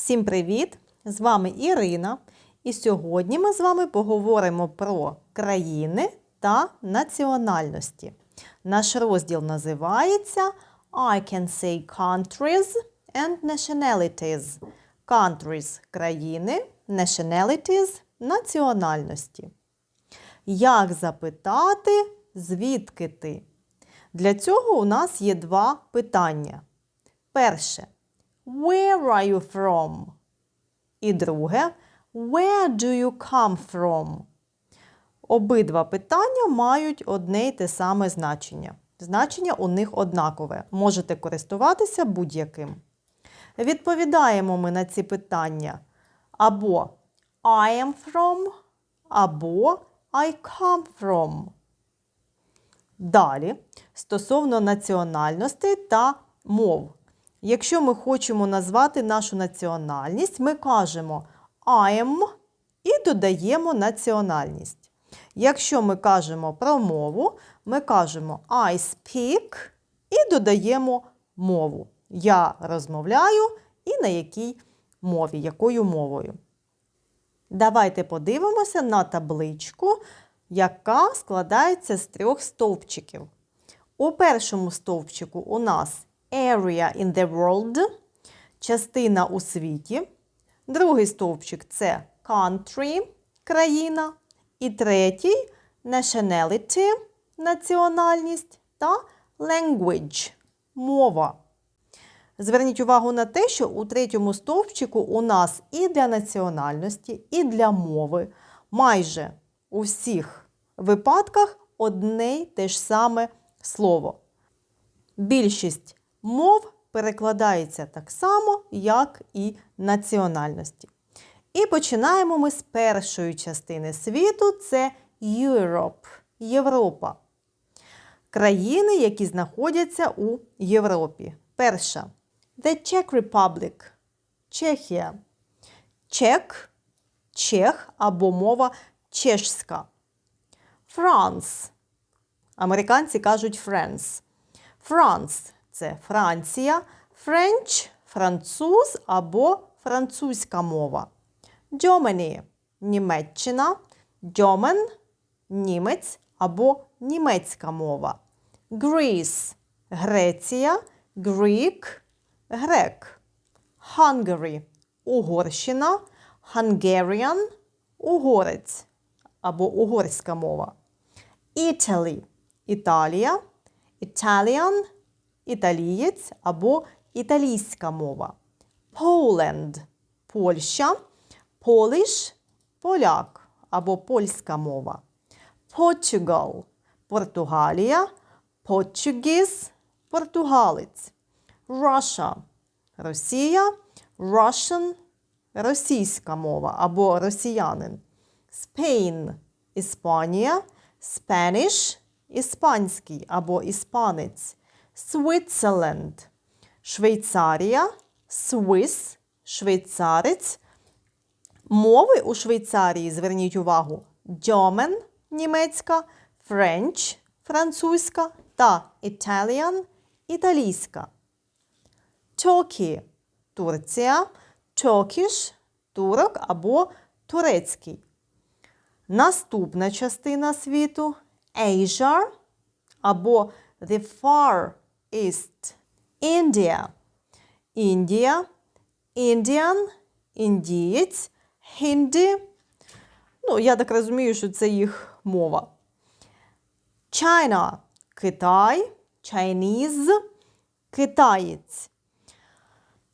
Всім привіт! З вами Ірина. І сьогодні ми з вами поговоримо про країни та національності. Наш розділ називається I can say countries and nationalities. Countries – країни, nationalities – національності. Як запитати, звідки ти? Для цього у нас є два питання. Перше. Where are you from? І друге Where do you come from? Обидва питання мають одне й те саме значення. Значення у них однакове. Можете користуватися будь-яким. Відповідаємо ми на ці питання або I am from, або I come from. Далі, стосовно національностей та мов. Якщо ми хочемо назвати нашу національність, ми кажемо I am і додаємо національність. Якщо ми кажемо про мову, ми кажемо I speak і додаємо мову. Я розмовляю і на якій мові, якою мовою. Давайте подивимося на табличку, яка складається з трьох стовпчиків. У першому стовпчику у нас area in the world, частина у світі. Другий стовпчик це country, країна. І третій nationality, національність та language мова. Зверніть увагу на те, що у третьому стовпчику у нас і для національності, і для мови майже у всіх випадках одне й те ж саме слово. Більшість мов перекладається так само, як і національності. І починаємо ми з першої частини світу це Europe, Європа. Країни, які знаходяться у Європі. Перша The Czech Republic, Чехія. Чек, Чех або мова чешська. France. Американці кажуть France. France – це Франція, French – француз або французька мова. Germany – Німеччина, German – німець або німецька мова. Greece – Греція, Greek – грек. Hungary – Угорщина, Hungarian – угорець або угорська мова. Italy – Італія, Italian – італієць або італійська мова. Poland – Польща, Polish – поляк або польська мова. Portugal – Португалія, Portuguese – португалець. Russia – Росія, Russian – російська мова або росіянин. Spain – Іспанія, Spanish – іспанський або іспанець. Switzerland – Швейцарія, Swiss – швейцарець. Мови у Швейцарії, зверніть увагу, German – німецька, French – французька та Italian – італійська. Turkey – Турція, Turkish – турок або турецький. Наступна частина світу Asia або The Far East. Індія. Індія, Indian – індієць, Хінді. Ну, я так розумію, що це їх мова. China – Китай, Chinese – китаєць.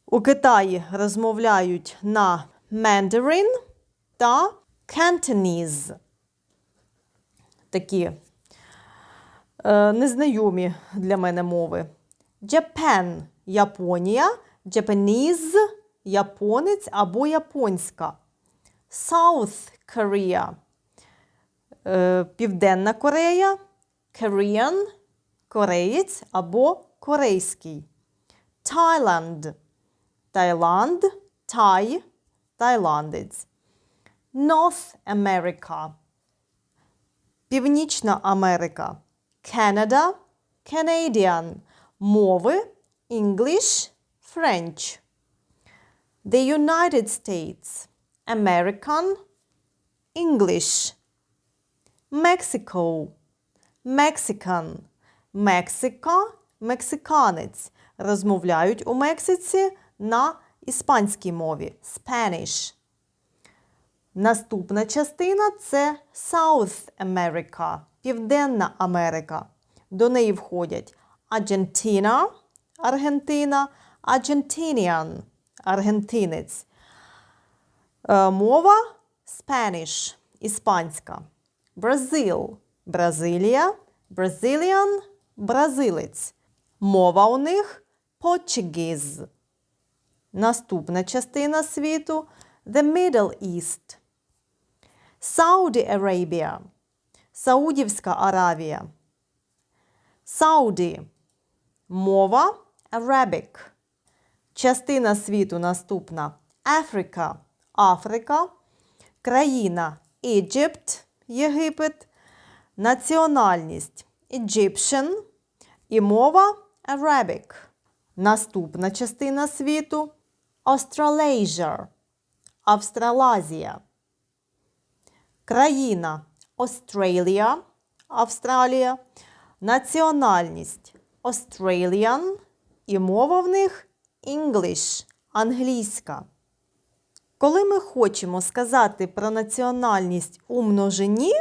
У Китаї розмовляють на Mandarin та Cantonese. Такі незнайомі для мене мови. Japan – Японія, Japanese – японець або японська. South Korea е, Південна Корея, Korean – кореєць або корейський. Thailand – Таїланд, Тай – тайландець. North America – Північна Америка. Canada – Canadian. Мови English, French. The United States. American. English. Mexico. Mexican. Мексика. Мексиканець. Розмовляють у Мексиці на іспанській мові. Spanish. Наступна частина це South America, Південна Америка. До неї входять Аргентина, Аргентина, Argentinian, аргентинець. Е, Мова Spanish, іспанська. Бразил, Бразилія, Brazilian, бразилець. Мова у них Portuguese. Наступна частина світу The Middle East. Saudi Arabia. Саудівська Аравія. Saudi. Мова Arabic. Частина світу наступна Африка. Африка. Країна Egypt, Єгипет. Національність Egyptian. І мова Arabic. Наступна частина світу Australasia. Австралазія. Країна Australia, Австралія. Національність Australian. І мова в них English, англійська. Коли ми хочемо сказати про національність у множині,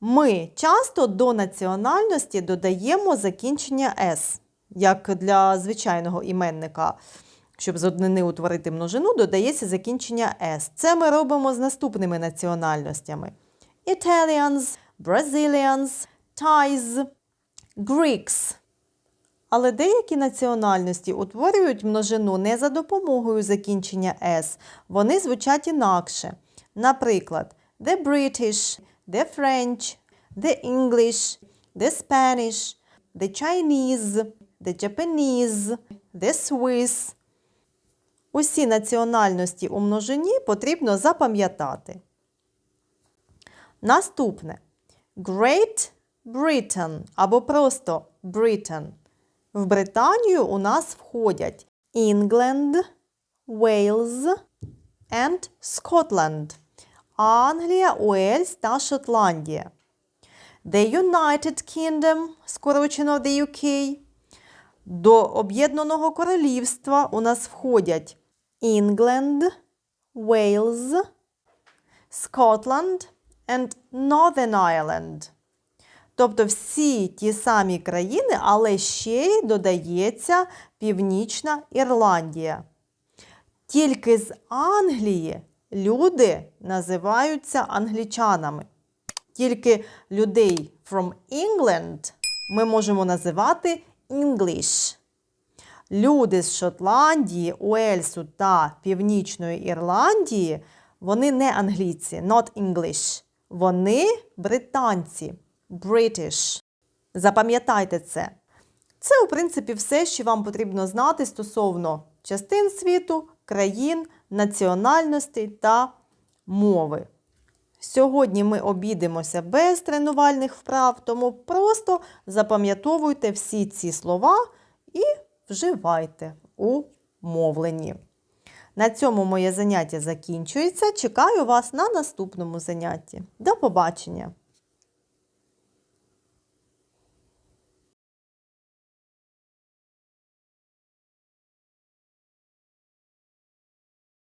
ми часто до національності додаємо закінчення S, як для звичайного іменника. Щоб з однини утворити множину, додається закінчення S. Це ми робимо з наступними національностями: Italians, Brazilians, Thais, Greeks. Але деякі національності утворюють множину не за допомогою закінчення S. Вони звучать інакше. Наприклад, the British, the French, the English, the Spanish, the Chinese, the Japanese, the Swiss. Усі національності у множині потрібно запам'ятати. Наступне Great Britain або просто Britain. В Британію у нас входять England, Wales and Scotland. Англія, Уельс та Шотландія. The United Kingdom, скорочено the UK. До Об'єднаного Королівства у нас входять England, Wales, Scotland and Northern Ireland. Тобто всі ті самі країни, але ще й додається Північна Ірландія. Тільки з Англії люди називаються англічанами. Тільки людей from England ми можемо називати English. Люди з Шотландії, Уельсу та Північної Ірландії, вони не англійці, not English. Вони британці, British. Запам'ятайте це. Це, у принципі, все, що вам потрібно знати стосовно частин світу, країн, національностей та мови. Сьогодні ми обійдемося без тренувальних вправ, тому просто запам'ятовуйте всі ці слова і вживайте у мовленні. На цьому моє заняття закінчується. Чекаю вас на наступному занятті. До побачення!